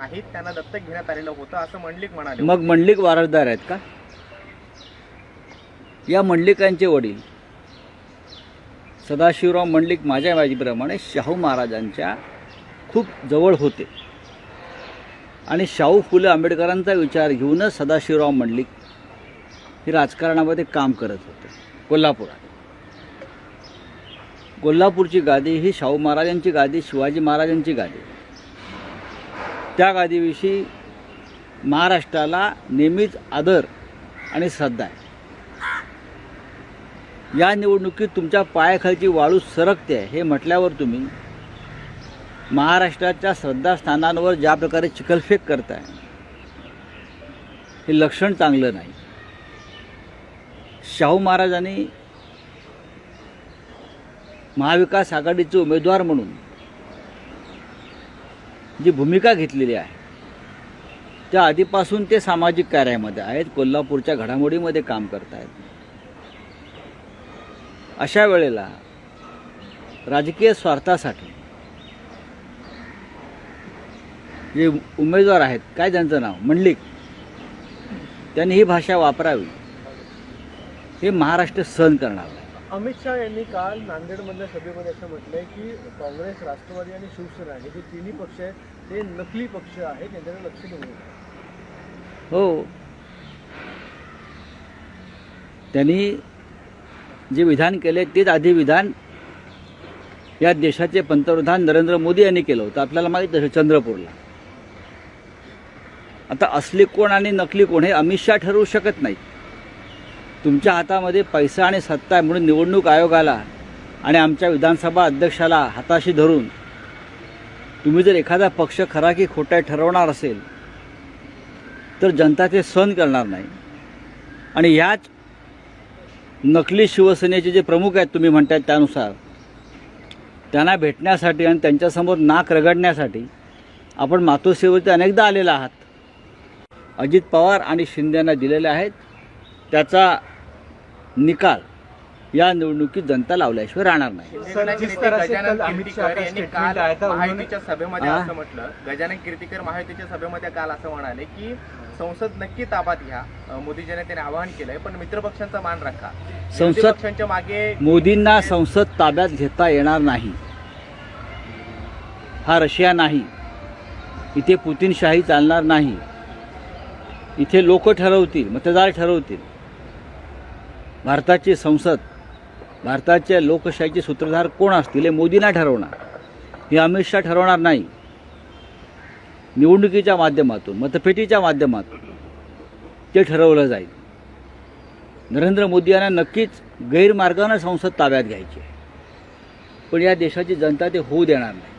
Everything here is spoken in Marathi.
नाहीत त्यांना दत्तक घेण्यात आलेलं होतं असं मंडलिक म्हणाले मग मंडलिक वारसदार आहेत का? या मंडलिकांचे वडील सदाशिवराव मंडलिक माझ्या माहितीप्रमाणे शाहू महाराजांच्या खूप जवळ होते. आणि शाहू फुले आंबेडकरांचा विचार घेऊनच सदाशिवराव मंडलिक हे राजकारणामध्ये काम करत होते कोल्हापुरात. कोल्हापूरची गादी ही शाहू महाराजांची गादी शिवाजी महाराजांची गादी. त्या गादीविषयी महाराष्ट्राला नेहमीच आदर आणि श्रद्धा आहे. या निवडणुकीत तुमच्या पायाखालची वाळू सरकते आहे हे म्हटल्यावर तुम्ही महाराष्ट्राच्या श्रद्धास्थानांवर ज्या प्रकारे चिखलफेक करताय हे लक्षण चांगलं नाही. शाहू महाराजांनी महाविकास आघाडीचे उमेदवार म्हणून जी भूमिका घेतलेली आहे. त्या आधीपासून ते सामाजिक कार्यामध्ये आहेत कोल्हापूरच्या घडामोडीमध्ये काम करत आहेत अशा वेळेला राजकीय स्वार्थासाठी जे उमेदवार आहेत काय त्यांचं नाव? मंडलिक. त्यांनी ही भाषा वापरावी. हे महाराष्ट्र सहन करणार नाही. अमित शहा यांनी काल नांदेडमधल्या सभेमध्ये असं म्हटलंय की काँग्रेस राष्ट्रवादी आणि शिवसेना हे जे तिन्ही पक्ष आहेत ते नकली पक्ष आहेत त्यांच्याकडे लक्ष देऊ हो. त्यांनी जे विधान केले तेच आधी विधान या देशाचे पंतप्रधान नरेंद्र मोदी यांनी केलं होतं. आपल्याला माहीत आहे चंद्रपूरला. आता असली कोण आणि नकली कोण हे अमित शहा ठरवू शकत नाहीत. तुमच्या हातामध्ये पैसा आणि सत्ता आहे म्हणून निवडणूक आयोगाला आणि आमच्या विधानसभा अध्यक्षाला हाताशी धरून तुम्ही जर एखादा पक्ष खरा की खोटा ठरवणार असेल तर जनता ते सहन करणार नाही. आणि ह्याच नकली शिवसेनेचे जे प्रमुख आहेत तुम्ही म्हणतायत त्यानुसार त्यांना भेटण्यासाठी आणि त्यांच्यासमोर नाक रगडण्यासाठी आपण मातोश्रीवरती अनेकदा आलेला आहात. अजित पवार आणि शिंदे यांना दिलेले आहेत. त्याचा निकाल या निवडणुकीत जनता लावल्याशिवाय राहणार नाही. गजानन कीर्तिकर महायुतीच्या सभेमध्ये? असं म्हटलं. गजानन कीर्तिकर महायुतीच्या सभेमध्ये काल असं म्हणाले की संसद नक्की ताब्यात घ्या. अं, मोदी जनतेने आवाहन केलंय पण मित्रपक्षांचा मान राखा. संसद- मागे मोदींना संसद ताब्यात घेता येणार नाही. हा रशिया नाही. इथे पुतीनशाही चालणार नाही. इथे लोक ठरवतील मतदार ठरवतील. भारताची संसद भारताच्या लोकशाहीचे सूत्रधार कोण असतील हे मोदींना ठरवणार. हे अमित शहा ठरवणार नाही. निवडणुकीच्या माध्यमातून मतपेटीच्या माध्यमातून ते ठरवलं जाईल. नरेंद्र मोदी यांना नक्कीच गैरमार्गानं संसद ताब्यात घ्यायची पण या देशाची जनता ते होऊ देणार नाही.